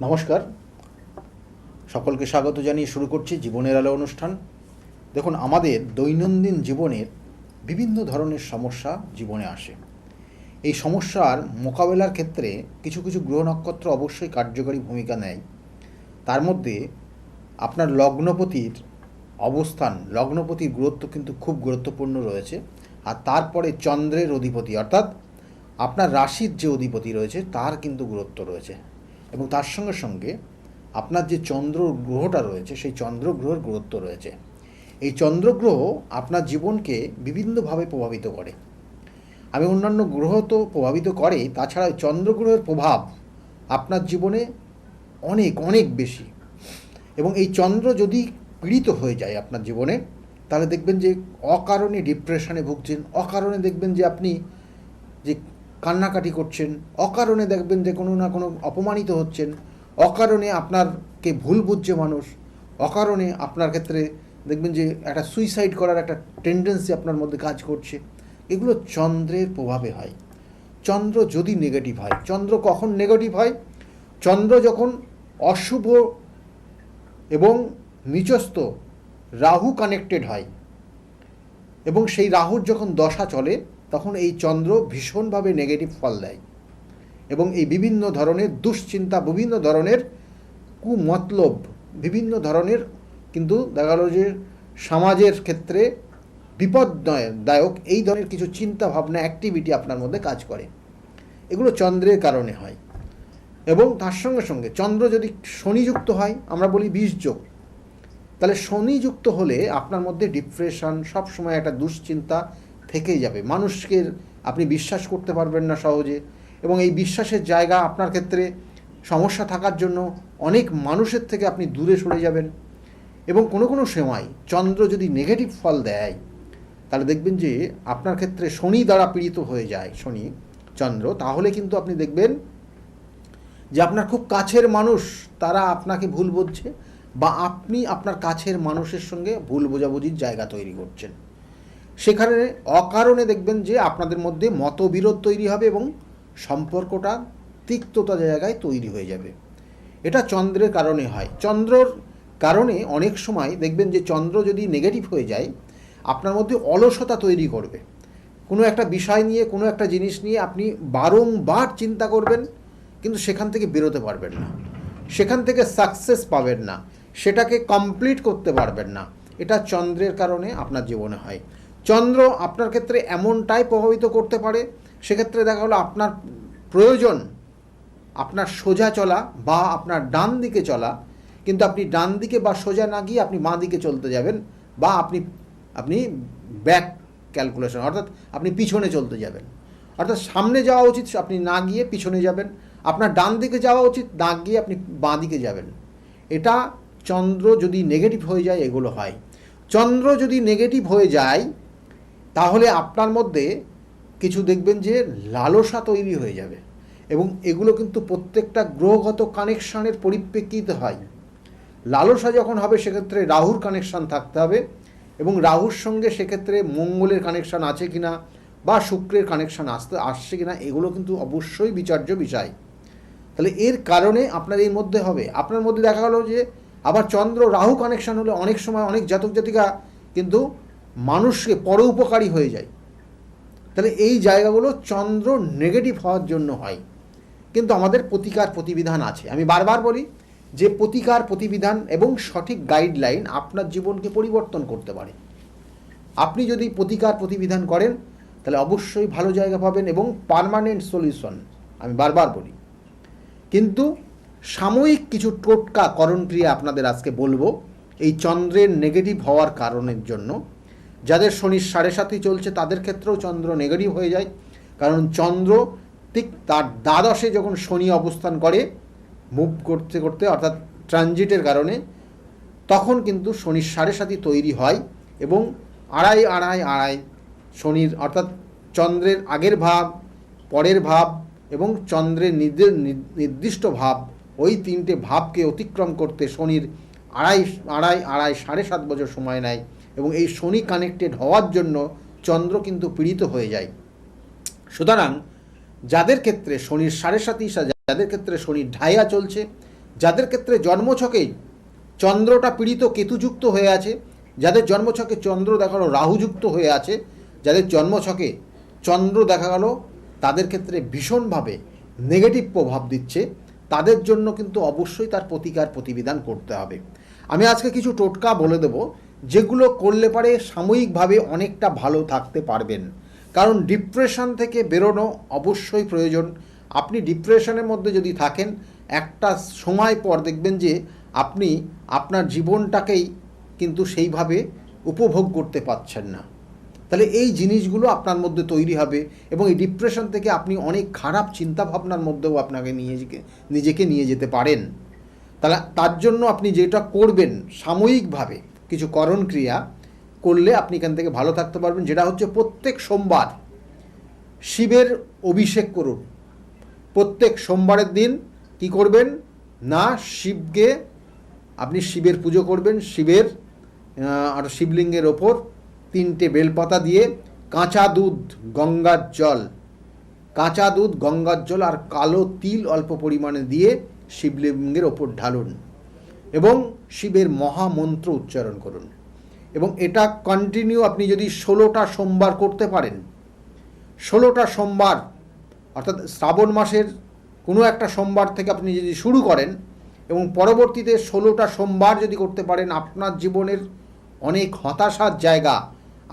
নমস্কার। সকলকে স্বাগত জানিয়ে শুরু করছি জীবনের আলো অনুষ্ঠান। দেখুন, আমাদের দৈনন্দিন জীবনের বিভিন্ন ধরনের সমস্যা জীবনে আসে। এই সমস্যার মোকাবেলার ক্ষেত্রে কিছু কিছু গ্রহ নক্ষত্র অবশ্যই কার্যকরী ভূমিকা নেয়। তার মধ্যে আপনার লগ্নপতির অবস্থান, লগ্নপতির গুরুত্ব কিন্তু খুব গুরুত্বপূর্ণ রয়েছে। আর তারপরে চন্দ্রের অধিপতি, অর্থাৎ আপনার রাশির যে অধিপতি রয়েছে, তার কিন্তু গুরুত্ব রয়েছে। এবং তার সঙ্গে সঙ্গে আপনার যে চন্দ্র গ্রহটা রয়েছে, সেই চন্দ্র গ্রহের গুরুত্ব রয়েছে। এই চন্দ্রগ্রহ আপনার জীবনকে বিভিন্নভাবে প্রভাবিত করে। আমি অন্যান্য গ্রহ তো প্রভাবিত করে, তাছাড়া চন্দ্রগ্রহের প্রভাব আপনার জীবনে অনেক অনেক বেশি। এবং এই চন্দ্র যদি পীড়িত হয়ে যায় আপনার জীবনে, তাহলে দেখবেন যে অকারণে ডিপ্রেশনে ভুগছেন, অকারণে দেখবেন যে আপনি যে কান্নাকাটি করছেন, অকারণে দেখবেন যে কোনো না কোনো অপমানিত হচ্ছেন, অকারণে আপনারকে ভুল বুঝছে মানুষ, অকারণে আপনার ক্ষেত্রে দেখবেন যে একটা সুইসাইড করার একটা টেন্ডেন্সি আপনার মধ্যে কাজ করছে। এগুলো চন্দ্রের প্রভাবে হয়। চন্দ্র যদি নেগেটিভ হয়, চন্দ্র কখন নেগেটিভ হয়? চন্দ্র যখন অশুভ এবং নিচস্থ রাহু কানেক্টেড হয় এবং সেই রাহুর যখন দশা চলে তখন এই চন্দ্র ভীষণভাবে নেগেটিভ ফল দেয় এবং এই বিভিন্ন ধরনের দুশ্চিন্তা, বিভিন্ন ধরনের কুমতলব, বিভিন্ন ধরনের কিন্তু দেখা গেল যে সমাজের ক্ষেত্রে বিপদদায়ক এই ধরনের কিছু চিন্তা ভাবনা অ্যাক্টিভিটি আপনার মধ্যে কাজ করে। এগুলো চন্দ্রের কারণে হয়। এবং তার সঙ্গে সঙ্গে চন্দ্র যদি শনিযুক্ত হয়, আমরা বলি বীজযোগ তাহলে শনিযুক্ত হলে আপনার মধ্যে ডিপ্রেশন সবসময় একটা দুশ্চিন্তা থেকেই যাবে। মানুষকে আপনি বিশ্বাস করতে পারবেন না সহজে এবং এই বিশ্বাসের জায়গা আপনার ক্ষেত্রে সমস্যা থাকার জন্য অনেক মানুষের থেকে আপনি দূরে সরে যাবেন এবং কোনো কোনো সময় চন্দ্র যদি নেগেটিভ ফল দেয়, তাহলে দেখবেন যে আপনার ক্ষেত্রে শনি দ্বারা পীড়িত হয়ে যায়, শনি, চন্দ্র। তাহলে কিন্তু আপনি দেখবেন যে আপনার খুব কাছের মানুষ, তারা আপনাকে ভুল বুঝছে বা আপনি আপনার কাছের মানুষের সঙ্গে ভুল বোঝাবুঝির জায়গা তৈরি করছেন। সেখানে অকারণে দেখবেন যে আপনাদের মধ্যে মতবিরোধ তৈরি হবে এবং সম্পর্কটা তিক্ততা জায়গায় তৈরি হয়ে যাবে। এটা চন্দ্রের কারণে হয়। চন্দ্রর কারণে অনেক সময় দেখবেন যে চন্দ্র যদি নেগেটিভ হয়ে যায়, আপনার মধ্যে অলসতা তৈরি করবে। কোনো একটা বিষয় নিয়ে, কোনো একটা জিনিস নিয়ে আপনি বারংবার চিন্তা করবেন, কিন্তু সেখান থেকে বেরোতে পারবেন না। সেখান থেকে সাকসেস পাবেন না। সেটাকে কমপ্লিট করতে পারবেন না। এটা চন্দ্রের কারণে আপনার জীবনে হয়। চন্দ্র আপনার ক্ষেত্রে এমনটাই প্রভাবিত করতে পারে, সেক্ষেত্রে দেখা হলো আপনার প্রয়োজন আপনার সোজা চলা বা আপনার ডান দিকে চলা, কিন্তু আপনি ডান দিকে বা সোজা না গিয়ে আপনি বাঁ দিকে চলতে যাবেন বা আপনি আপনি ব্যাক ক্যালকুলেশন অর্থাৎ আপনি পিছনে চলতে যাবেন। অর্থাৎ সামনে যাওয়া উচিত, আপনি না গিয়ে পিছনে যাবেন। আপনার ডান দিকে যাওয়া উচিত, না গিয়ে আপনি বাঁ দিকে যাবেন। এটা চন্দ্র যদি নেগেটিভ হয়ে যায়, এগুলো হয়। চন্দ্র যদি নেগেটিভ হয়ে যায় তাহলে আপনার মধ্যে কিছু দেখবেন যে লালসা তৈরি হয়ে যাবে এবং এগুলো কিন্তু প্রত্যেকটা গ্রহগত কানেকশানের পরিপ্রেক্ষিতে হয়। লালসা যখন হবে সেক্ষেত্রে রাহুর কানেকশান থাকতে হবে এবং রাহুর সঙ্গে সেক্ষেত্রে মঙ্গলের কানেকশান আছে কিনা বা শুক্রের কানেকশান আসতে, আসছে কি না এগুলো কিন্তু অবশ্যই বিচার্য বিষয়। তাহলে এর কারণে আপনার এর মধ্যে হবে। আপনার মধ্যে দেখা গেলো যে আবার চন্দ্র রাহু কানেকশান হলে অনেক সময় অনেক জাতক জাতিকা কিন্তু মানুষকে পরোপকারী হয়ে যায়। তাহলে এই জায়গাগুলো চন্দ্র নেগেটিভ হওয়ার জন্য হয়। কিন্তু আমাদের প্রতিকার প্রতিবিধান আছে। আমি বারবার বলি যে প্রতিকার প্রতিবিধান এবং সঠিক গাইডলাইন আপনার জীবনকে পরিবর্তন করতে পারে। আপনি যদি প্রতিকার প্রতিবিধান করেন, তাহলে অবশ্যই ভালো জায়গা পাবেন এবং পারমানেন্ট সলিউশন আমি বারবার বলি। কিন্তু সাময়িক কিছু টোটকা করণক্রিয়া আপনাদের আজকে বলব, এই চন্দ্রের নেগেটিভ হওয়ার কারণের জন্য যাদের শনির সাড়ে সাতই চলছে, তাদের ক্ষেত্রেও চন্দ্র নেগেটিভ হয়ে যায়। কারণ চন্দ্র ঠিক তার দ্বাদশে যখন শনি অবস্থান করে মুভ করতে করতে, অর্থাৎ ট্রানজিটের কারণে, তখন কিন্তু শনির সাড়ে সাতই তৈরি হয় এবং আড়াই আড়াই আড়াই শনির, অর্থাৎ চন্দ্রের আগের ভাব, পরের ভাব এবং চন্দ্রের নির্দিষ্ট ভাব, ওই তিনটে ভাবকে অতিক্রম করতে শনির আড়াই আড়াই আড়াই সাড়ে সাত বছর সময় নেয়। এবং এই শনি কানেক্টেড হওয়ার জন্য চন্দ্র কিন্তু পীড়িত হয়ে যায়। সুতরাং যাদের ক্ষেত্রে শনির সাড়ে সাতই যাদের ক্ষেত্রে শনির ঢাইয়া চলছে, যাদের ক্ষেত্রে জন্মছকেই চন্দ্রটা পীড়িত কেতুযুক্ত হয়ে আছে, যাদের জন্মছকে চন্দ্র দেখা গেলো রাহুযুক্ত হয়ে আছে, যাদের জন্মছকে চন্দ্র দেখা গেল তাদের ক্ষেত্রে ভীষণভাবে নেগেটিভ প্রভাব দিচ্ছে, তাদের জন্য কিন্তু অবশ্যই তার প্রতিকার প্রতিবিধান করতে হবে। আমি আজকে কিছু টোটকা বলে দেব যেগুলো করলে পারে সাময়িকভাবে অনেকটা ভালো থাকতে পারবেন। কারণ ডিপ্রেশন থেকে বেরোনো অবশ্যই প্রয়োজন। আপনি ডিপ্রেশনের মধ্যে যদি থাকেন, একটা সময় পর দেখবেন যে আপনি আপনার জীবনটাকেই কিন্তু সেইভাবে উপভোগ করতে পারছেন না। তাহলে এই জিনিসগুলো আপনার মধ্যে তৈরি হবে এবং এই ডিপ্রেশন থেকে আপনি অনেক খারাপ চিন্তাভাবনার মধ্যেও আপনাকে নিয়ে নিজেকে নিয়ে যেতে পারেন। তাহলে তার জন্য আপনি যেটা করবেন সাময়িকভাবে কিছু করণ ক্রিয়া করলে আপনি এখান থেকে ভালো থাকতে পারবেন। যেটা হচ্ছে প্রত্যেক সোমবার শিবের অভিষেক করুন। প্রত্যেক সোমবারের দিন কি করবেন? না, শিবকে আপনি শিবের পুজো করবেন। শিবের আর শিবলিঙ্গের ওপর তিনটে বেলপাতা দিয়ে কাঁচা দুধ, গঙ্গার জল। কাঁচা দুধ, গঙ্গার জল আর কালো তিল অল্প পরিমাণে দিয়ে শিবলিঙ্গের ওপর ঢালুন। এবং শিবের মহামন্ত্র উচ্চারণ করুন। এবং এটা কন্টিনিউ আপনি যদি ষোলোটা সোমবার করতে পারেন, ষোলোটা সোমবার, অর্থাৎ শ্রাবণ মাসের কোনো একটা সোমবার থেকে আপনি যদি শুরু করেন এবং পরবর্তীতে ষোলোটা সোমবার যদি করতে পারেন, আপনার জীবনের অনেক হতাশার জায়গা,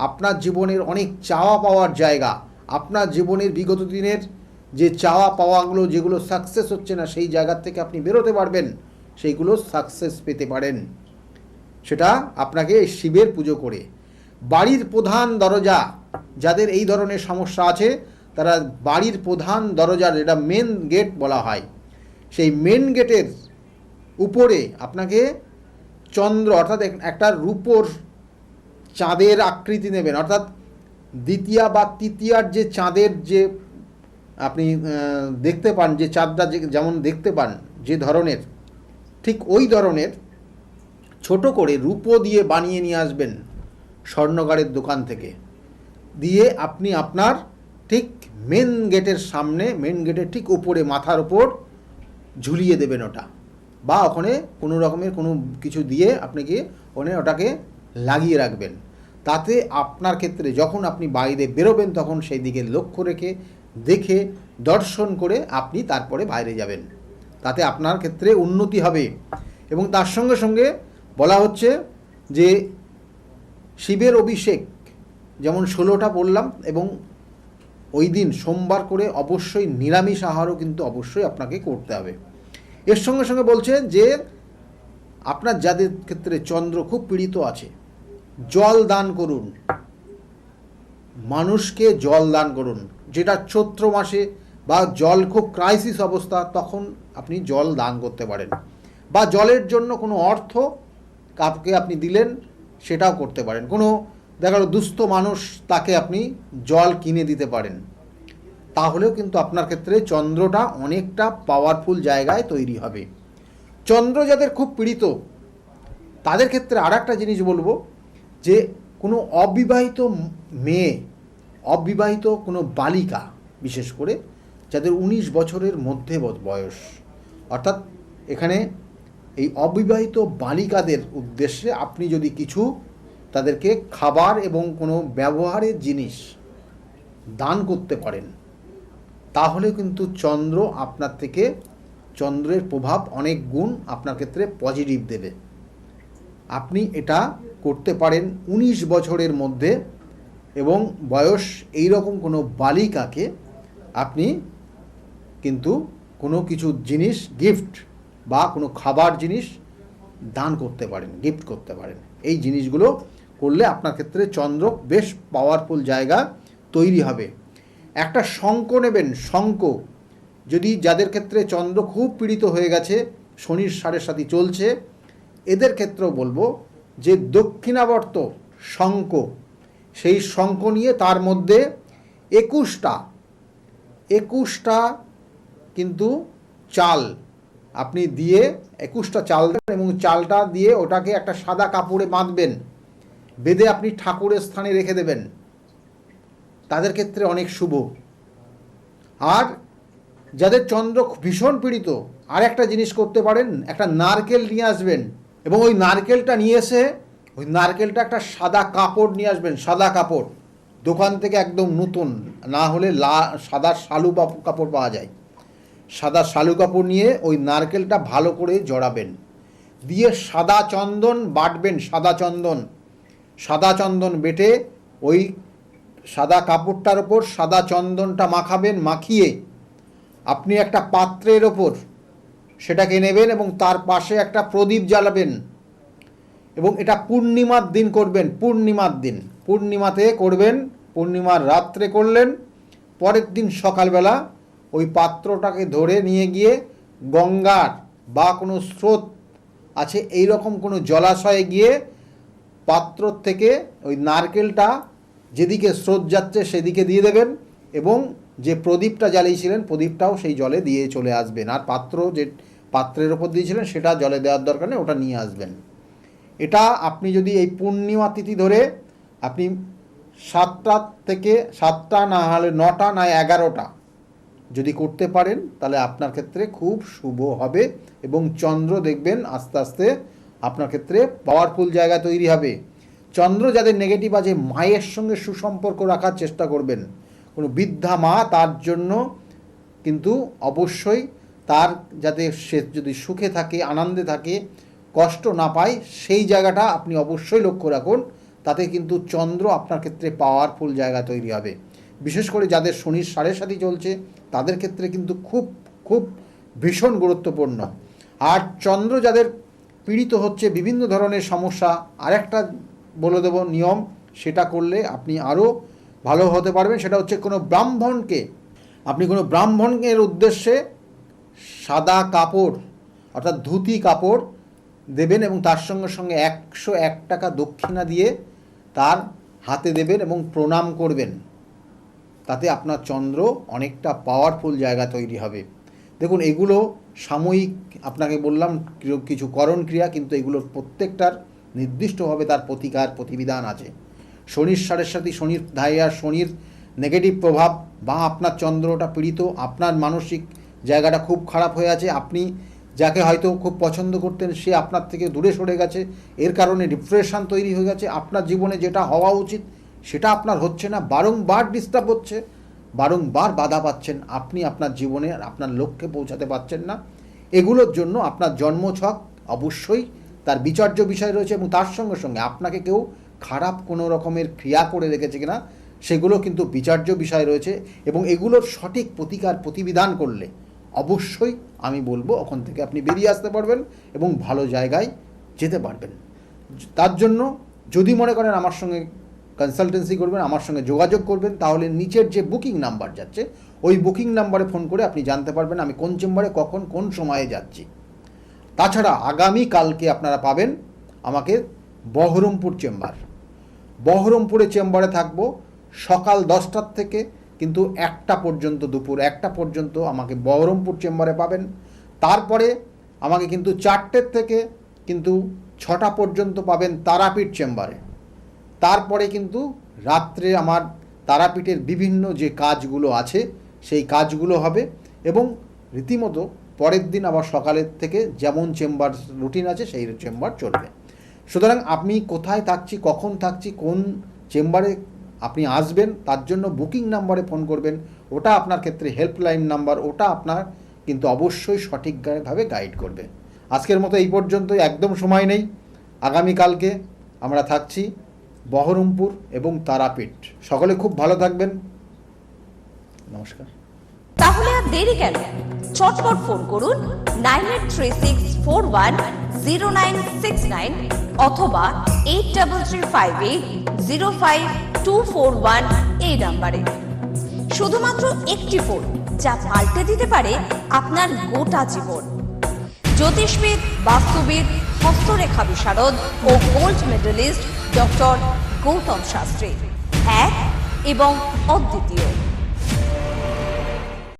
আপনার জীবনের অনেক চাওয়া পাওয়ার জায়গা, আপনার জীবনের বিগত দিনের যে চাওয়া পাওয়াগুলো যেগুলো সাকসেস হচ্ছে না, সেই জায়গার থেকে আপনি বেরোতে পারবেন। সেইগুলো সাকসেস পেতে পারেন। সেটা আপনাকে শিবের পুজো করে। বাড়ির প্রধান দরজা, যাদের এই ধরনের সমস্যা আছে, তারা বাড়ির প্রধান দরজা যেটা মেন গেট বলা হয়, সেই মেন গেটের উপরে আপনাকে চন্দ্র অর্থাৎ একটা রূপোর চাঁদের আকৃতি নেবেন। অর্থাৎ দ্বিতীয়া বা তৃতীয়ার যে চাঁদের যে আপনি দেখতে পান, যে চাঁদটা যেমন দেখতে পান, যে ধরনের ঠিক ওই ধরনের ছোট করে রূপো দিয়ে বানিয়ে নিয়ে আসবেন স্বর্ণকারের দোকান থেকে। দিয়ে আপনি আপনার ঠিক মেন গেটের সামনে মেন গেটের ঠিক উপরে, মাথার ওপর ঝুলিয়ে দেবেন ওটা। বা ওখানে কোনো রকমের কোনো কিছু দিয়ে আপনি কি ওখানে ওটাকে লাগিয়ে রাখবেন। তাতে আপনার ক্ষেত্রে যখন আপনি বাইরে বেরোবেন, তখন সেই দিকে লক্ষ্য রেখে, দেখে, দর্শন করে আপনি তারপরে বাইরে যাবেন। তাতে আপনার ক্ষেত্রে উন্নতি হবে। এবং তার সঙ্গে সঙ্গে বলা হচ্ছে যে শিবের অভিষেক, যেমন ষোলোটা বললাম এবং ওই দিন সোমবার করে অবশ্যই নিরামিষ আহারও কিন্তু অবশ্যই আপনাকে করতে হবে। এর সঙ্গে সঙ্গে বলছে যে আপনার যাদের ক্ষেত্রে চন্দ্র খুব পীড়িত আছে, জল দান করুন। মানুষকে জল দান করুন, যেটা চৈত্র মাসে বা জল খুব ক্রাইসিস অবস্থা, তখন আপনি জল দান করতে পারেন। বা জলের জন্য কোনো অর্থ কাউকে আপনি দিলেন, সেটাও করতে পারেন। কোনো দেখা গেলো দুস্থ মানুষ তাকে আপনি জল কিনে দিতে পারেন। তাহলেও কিন্তু আপনার ক্ষেত্রে চন্দ্রটা অনেকটা পাওয়ারফুল জায়গায় তৈরি হবে। চন্দ্র যাদের খুব পীড়িত, তাদের ক্ষেত্রে আর একটা জিনিস বলব যে, কোনো অবিবাহিত মেয়ে, অবিবাহিত কোনো বালিকা, বিশেষ করে যাদের উনিশ বছরের মধ্যে বয়স। অর্থাৎ এখানে এই অবিবাহিত বালিকাদের উদ্দেশ্যে আপনি যদি কিছু তাদেরকে খাবার এবং কোনো ব্যবহারের জিনিস দান করতে পারেন, তাহলে কিন্তু চন্দ্র আপনার থেকে চন্দ্রের প্রভাব অনেক গুণ আপনার ক্ষেত্রে পজিটিভ দেবে। আপনি এটা করতে পারেন উনিশ বছরের মধ্যে এবং বয়স এই রকম কোনো বালিকাকে আপনি কিন্তু কোনো কিছু জিনিস গিফট বা কোনো খাবার জিনিস দান করতে পারেন গিফট করতে পারেন। এই জিনিসগুলো করলে আপনার ক্ষেত্রে চন্দ্র বেশ পাওয়ারফুল জায়গা তৈরি হবে। একটা শঙ্ক নেবেন শঙ্ক যদি যাদের ক্ষেত্রে চন্দ্র খুব পীড়িত হয়ে গেছে, শনির সাড়ে সাথী চলছে, এদের ক্ষেত্রেও বলব যে দক্ষিণাবর্ত শঙ্ক সেই শঙ্ক নিয়ে তার মধ্যে একুশটা একুশটা কিন্তু চাল, আপনি দিয়ে একুশটা চাল দেবেন এবং চালটা দিয়ে ওটাকে একটা সাদা কাপড়ে বাঁধবেন। বেঁধে আপনি ঠাকুরের স্থানে রেখে দেবেন। তাদের ক্ষেত্রে অনেক শুভ। আর যাদের চন্দ্র ভীষণ পীড়িত আর একটা জিনিস করতে পারেন, একটা নারকেল নিয়ে আসবেন এবং ওই নারকেলটা নিয়ে এসে ওই নারকেলটা একটা সাদা কাপড় নিয়ে আসবেন, সাদা কাপড়। দোকান থেকে একদম নতুন, না হলে লা, সাদা শালু কাপড় পাওয়া যায়। সাদা শালু কাপড় নিয়ে ওই নারকেলটা ভালো করে জড়াবেন। দিয়ে সাদা চন্দন বাটবেন, সাদা চন্দন। সাদা চন্দন বেটে ওই সাদা কাপড়টার ওপর সাদা চন্দনটা মাখাবেন, মাখিয়ে আপনি একটা পাত্রের ওপর সেটাকে নেবেন এবং তার পাশে একটা প্রদীপ জ্বালাবেন। এবং এটা পূর্ণিমার দিন করবেন, পূর্ণিমার দিন। পূর্ণিমাতে করবেন, পূর্ণিমার রাত্রে করলেন, পরের দিন সকালবেলা ওই পাত্রটাকে ধরে নিয়ে গিয়ে গঙ্গার বা কোনো স্রোত আছে এই রকম কোনো জলাশয়ে গিয়ে পাত্র থেকে ওই নারকেলটা যেদিকে স্রোত যাচ্ছে সেদিকে দিয়ে দেবেন এবং যে প্রদীপটা জ্বালিয়েছিলেন প্রদীপটাও সেই জলে দিয়ে চলে আসবেন। আর পাত্র যে পাত্রের ওপর দিয়েছিলেন সেটা জলে দেওয়ার দরকার নেই, ওটা নিয়ে আসবেন। এটা আপনি যদি এই পূর্ণিমা তিথি ধরে আপনি সাতটা থেকে সাতটা না হলে নটা না এগারোটা যদি করতে পারেন, তাহলে আপনার ক্ষেত্রে খুব শুভ হবে এবং চন্দ্র দেখবেন আস্তে আস্তে আপনার ক্ষেত্রে পাওয়ারফুল জায়গা তৈরি হবে। চন্দ্র যাদের নেগেটিভ আছে, মায়ের সঙ্গে সুসম্পর্ক রাখার চেষ্টা করবেন। কোনো বৃদ্ধা মা তার জন্য কিন্তু অবশ্যই তার যাতে সে যদি সুখে থাকে, আনন্দে থাকে, কষ্ট না পায়, সেই জায়গাটা আপনি অবশ্যই লক্ষ্য রাখুন। তাতে কিন্তু চন্দ্র আপনার ক্ষেত্রে পাওয়ারফুল জায়গা তৈরি হবে। বিশেষ করে যাদের শনির সাড়ে সাথী চলছে, তাদের ক্ষেত্রে কিন্তু খুব খুব ভীষণ গুরুত্বপূর্ণ। আর চন্দ্র যাদের পীড়িত হচ্ছে, বিভিন্ন ধরনের সমস্যা, আরেকটা বলে দেব নিয়ম, সেটা করলে আপনি আরও ভালো হতে পারবেন, সেটা হচ্ছে কোনো ব্রাহ্মণকে, আপনি কোনো ব্রাহ্মণের উদ্দেশ্যে সাদা কাপড়, অর্থাৎ ধুতি কাপড় দেবেন এবং তার সঙ্গে সঙ্গে একশো এক টাকা দক্ষিণা দিয়ে তার হাতে দেবেন এবং প্রণাম করবেন। তাতে আপনার চন্দ্র অনেকটা পাওয়ারফুল জায়গা তৈরি হবে। দেখুন, এগুলো সাময়িক, আপনাকে বললাম, কিছু করণ ক্রিয়া কিন্তু এগুলোর প্রত্যেকটার নির্দিষ্টভাবে তার প্রতিকার, প্রতিবিধান আছে। শনির সাড়ের সাথে শনির ধাইয়া শনির নেগেটিভ প্রভাব বা আপনার চন্দ্রটা পীড়িত, আপনার মানসিক জায়গাটা খুব খারাপ হয়ে আছে, আপনি যাকে হয়তো খুব পছন্দ করতেন, সে আপনার থেকে দূরে সরে গেছে, এর কারণে ডিপ্রেশন তৈরি হয়ে গেছে, আপনার জীবনে যেটা হওয়া উচিত সেটা আপনার হচ্ছে না, বারংবার ডিস্টার্ব হচ্ছে, বারংবার বাধা পাচ্ছেন আপনি আপনার জীবনে আপনার লক্ষ্যে পৌঁছাতে পারছেন না। এগুলোর জন্য আপনার জন্মছক অবশ্যই তার বিচার্য বিষয় রয়েছে এবং তার সঙ্গে সঙ্গে আপনাকে কেউ খারাপ কোনো রকমের ক্রিয়া করে রেখেছে কিনা, সেগুলো কিন্তু বিচার্য বিষয় রয়েছে এবং এগুলোর সঠিক প্রতিকার প্রতিবিধান করলে অবশ্যই আমি বলব ওখান থেকে আপনি বেরিয়ে আসতে পারবেন এবং ভালো জায়গায় যেতে পারবেন। তার জন্য যদি মনে করেন আমার সঙ্গে কনসালটেন্সি করবেন, আমার সঙ্গে যোগাযোগ করবেন, তাহলে নিচের যে বুকিং নাম্বার যাচ্ছে, ওই বুকিং নাম্বারে ফোন করে আপনি জানতে পারবেন আমি কোন চেম্বারে কখন, কোন সময়ে যাচ্ছি। তাছাড়া আগামী কালকে আপনারা পাবেন আমাকে বহরমপুর চেম্বার বহরমপুরে চেম্বারে থাকব সকাল দশটার থেকে কিন্তু একটা পর্যন্ত দুপুর, একটা পর্যন্ত আমাকে বহরমপুর চেম্বারে পাবেন। তারপরে আমাকে কিন্তু চারটের থেকে কিন্তু ছটা পর্যন্ত পাবেন তারাপীঠ চেম্বারে তারপরে কিন্তু রাত্রে আমার তারাপীঠের বিভিন্ন যে কাজগুলো আছে, সেই কাজগুলো হবে এবং রীতিমতো পরের দিন আবার সকালের থেকে যেমন চেম্বার রুটিন আছে, সেই চেম্বার চলবে। সুতরাং আপনি কোথায় থাকছি, কখন থাকছি, কোন চেম্বারে আপনি আসবেন, তার জন্য বুকিং নাম্বারে ফোন করবেন। ওটা আপনার ক্ষেত্রে হেল্পলাইন নাম্বার, ওটা আপনার কিন্তু অবশ্যই সঠিকভাবে গাইড করবে। আজকের মতো এই পর্যন্তই, একদম সময় নেই। আগামীকালকে আমরা থাকছি। বহরমপুর এবং তারাপীঠ। সকলে খুব ভালো থাকবেন। নমস্কার। তাহলে আর দেরি কেন? চটপট ফোন করুন nine eight three six four one zero nine six nine অথবা eight double three five eight zero five two four one এই নাম্বারে। শুধুমাত্র একটি ফোন, যা পাল্টে দিতে পারে আপনার গোটা জীবন। জ্যোতিষবিদ, বাস্তুবিদ, হস্তরেখা বিশারদ ও gold medalist doctor Goutam Shastri এক এবং অদ্বিতীয়।